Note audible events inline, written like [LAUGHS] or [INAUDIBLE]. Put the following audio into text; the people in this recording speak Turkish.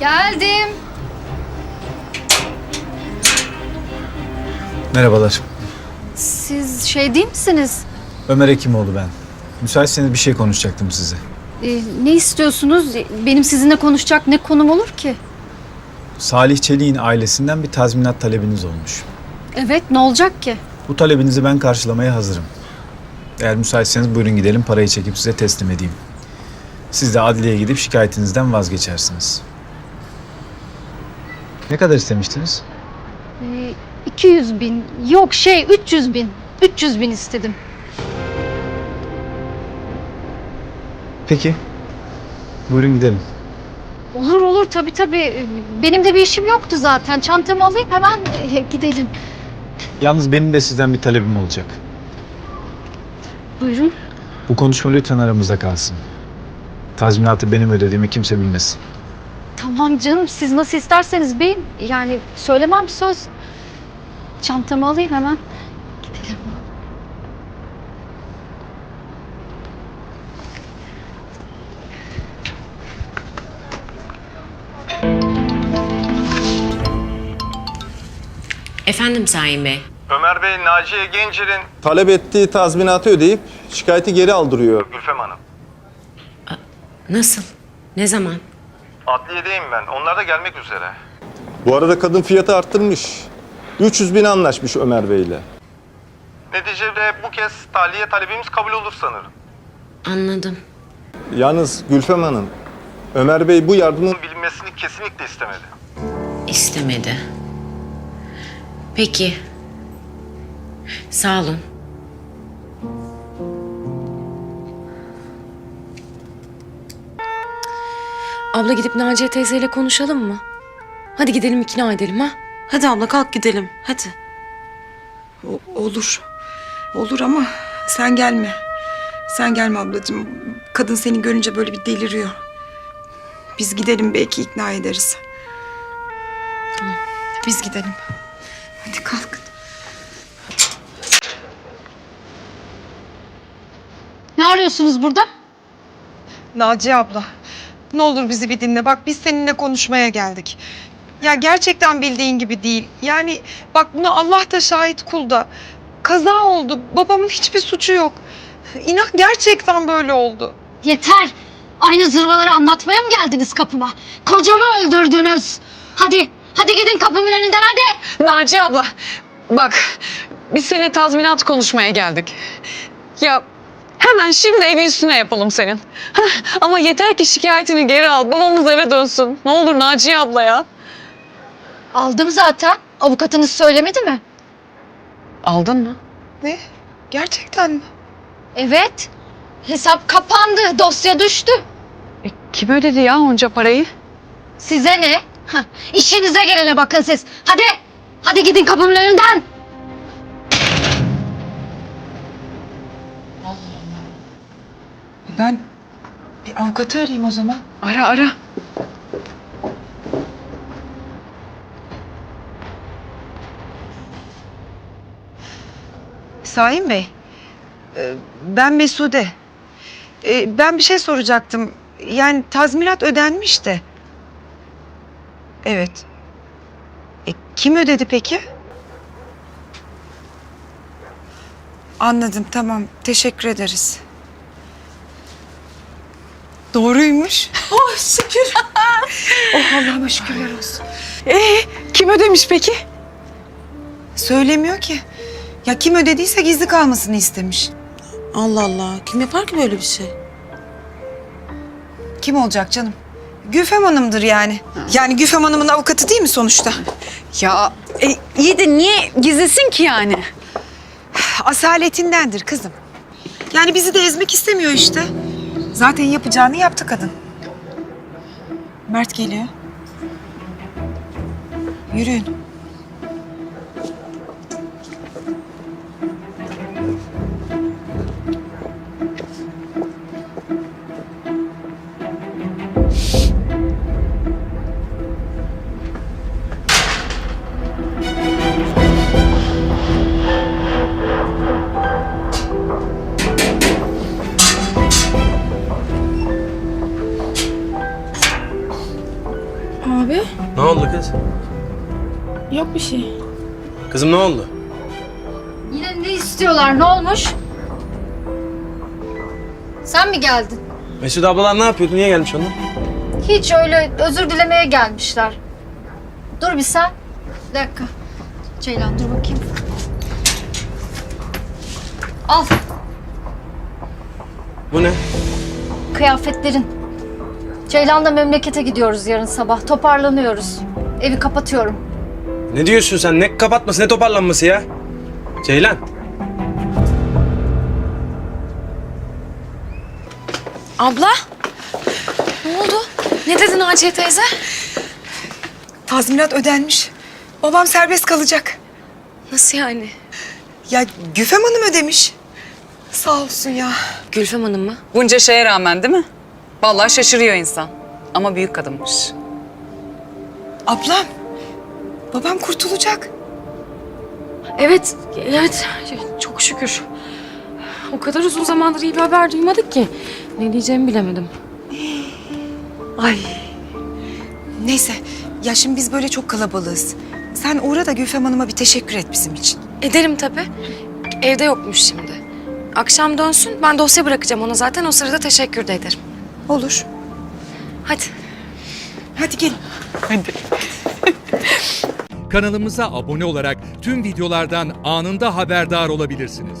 Geldim. Merhabalar. Siz şey değil misiniz? Ömer Hekimoğlu ben. Müsaitseniz bir şey konuşacaktım size. Ee, ne istiyorsunuz? Benim sizinle konuşacak ne konum olur ki? Salih Çelik'in ailesinden bir tazminat talebiniz olmuş. Evet ne olacak ki? Bu talebinizi ben karşılamaya hazırım. Eğer müsaitseniz buyurun gidelim parayı çekip size teslim edeyim. Siz de adliyeye gidip şikayetinizden vazgeçersiniz. Ne kadar istemiştiniz? Ee, 200 bin. Yok şey 300 bin. 300 bin istedim. Peki. Buyurun gidelim. Olur olur tabii tabii. Benim de bir işim yoktu zaten. Çantamı alayım hemen e, gidelim. Yalnız benim de sizden bir talebim olacak. Buyurun. Bu konuşma lütfen aramızda kalsın. Tazminatı benim ödediğimi kimse bilmesin. Tamam canım siz nasıl isterseniz beyim. Yani söylemem söz. Çantamı alayım hemen. Gidelim. Efendim Sayın Bey. Ömer Bey, Naciye Gencer'in talep ettiği tazminatı ödeyip şikayeti geri aldırıyor Gülfem Hanım. Nasıl? Ne zaman? Adliyedeyim ben. Onlar da gelmek üzere. Bu arada kadın fiyatı arttırmış. 300 bin anlaşmış Ömer Bey'le. Neticede bu kez tahliye talebimiz kabul olur sanırım. Anladım. Yalnız Gülfem Hanım, Ömer Bey bu yardımın bilinmesini kesinlikle istemedi. İstemedi. Peki. Sağ olun. Abla gidip Naciye teyzeyle konuşalım mı? Hadi gidelim ikna edelim ha. Hadi abla kalk gidelim. Hadi. O- olur. Olur ama sen gelme. Sen gelme ablacığım. Kadın seni görünce böyle bir deliriyor. Biz gidelim belki ikna ederiz. Tamam. Biz gidelim. Hadi kalk. Ne arıyorsunuz burada? Naciye abla, ne olur bizi bir dinle. Bak biz seninle konuşmaya geldik. Ya gerçekten bildiğin gibi değil. Yani bak buna Allah da şahit kul da. Kaza oldu. Babamın hiçbir suçu yok. İnan gerçekten böyle oldu. Yeter. Aynı zırvaları anlatmaya mı geldiniz kapıma? Kocamı öldürdünüz. Hadi, hadi gidin kapımın önünden hadi. Naciye abla, bak biz seninle tazminat konuşmaya geldik. Ya hemen şimdi evin üstüne yapalım senin. Heh, ama yeter ki şikayetini geri al. Babamız eve dönsün. Ne olur Naciye abla ya. Aldım zaten. Avukatınız söylemedi mi? Aldın mı? Ne? Gerçekten mi? Evet. Hesap kapandı. Dosya düştü. E, kim ödedi ya onca parayı? Size ne? Hah, İşinize gelene bakın siz. Hadi. Hadi gidin kapımın önünden. Ben bir avukatı arayayım o zaman. Ara ara. Sahin Bey, e, ben Mesude. E, Ben bir şey soracaktım. Yani tazminat ödenmiş de. Evet. E, kim ödedi peki? Anladım tamam. Teşekkür ederiz. Doğruymuş. [LAUGHS] Oh şükür. [LAUGHS] oh Allah'ıma şükürler olsun. Ee, kim ödemiş peki? Söylemiyor ki. Ya kim ödediyse gizli kalmasını istemiş. Allah Allah. Kim yapar ki böyle bir şey? Kim olacak canım? Gülfem Hanım'dır yani. Yani Gülfem Hanım'ın avukatı değil mi sonuçta? Ya e, iyi de niye gizlesin ki yani? Asaletindendir kızım. Yani bizi de ezmek istemiyor işte. Zaten yapacağını yaptı kadın. Mert geliyor. Yürüyün. Ne oldu kız? yok bir şey. Kızım ne oldu? Yine ne istiyorlar ne olmuş? Sen mi geldin? Mesut ablalar ne yapıyordu? Niye gelmiş onlar? Hiç öyle özür dilemeye gelmişler. Dur bir sen. Bir dakika. Ceylan dur bakayım. Al Bu ne? kıyafetlerin. Ceylan'la memlekete gidiyoruz yarın sabah. Toparlanıyoruz. Evi kapatıyorum. Ne diyorsun sen? Ne kapatması ne toparlanması ya? Ceylan. Abla? Ne oldu? Ne dedi Naciye teyze? Tazminat ödenmiş. Babam serbest kalacak. Nasıl yani? Ya Güfem Hanım ödemiş. Sağ olsun ya. Gülfem Hanım mı? Bunca şeye rağmen değil mi? Vallahi şaşırıyor insan. Ama büyük kadınmış. Ablam. Babam kurtulacak. Evet, evet. Çok şükür. O kadar uzun zamandır iyi bir haber duymadık ki. Ne diyeceğimi bilemedim. Ay. Neyse. Ya şimdi biz böyle çok kalabalığız. Sen uğra da Gülfem Hanım'a bir teşekkür et bizim için. Ederim tabii. Evde yokmuş şimdi. Akşam dönsün. Ben dosya bırakacağım ona zaten. O sırada teşekkür de ederim. Olur. Hadi. Hadi gelin. Kanalımıza abone olarak tüm videolardan anında haberdar olabilirsiniz.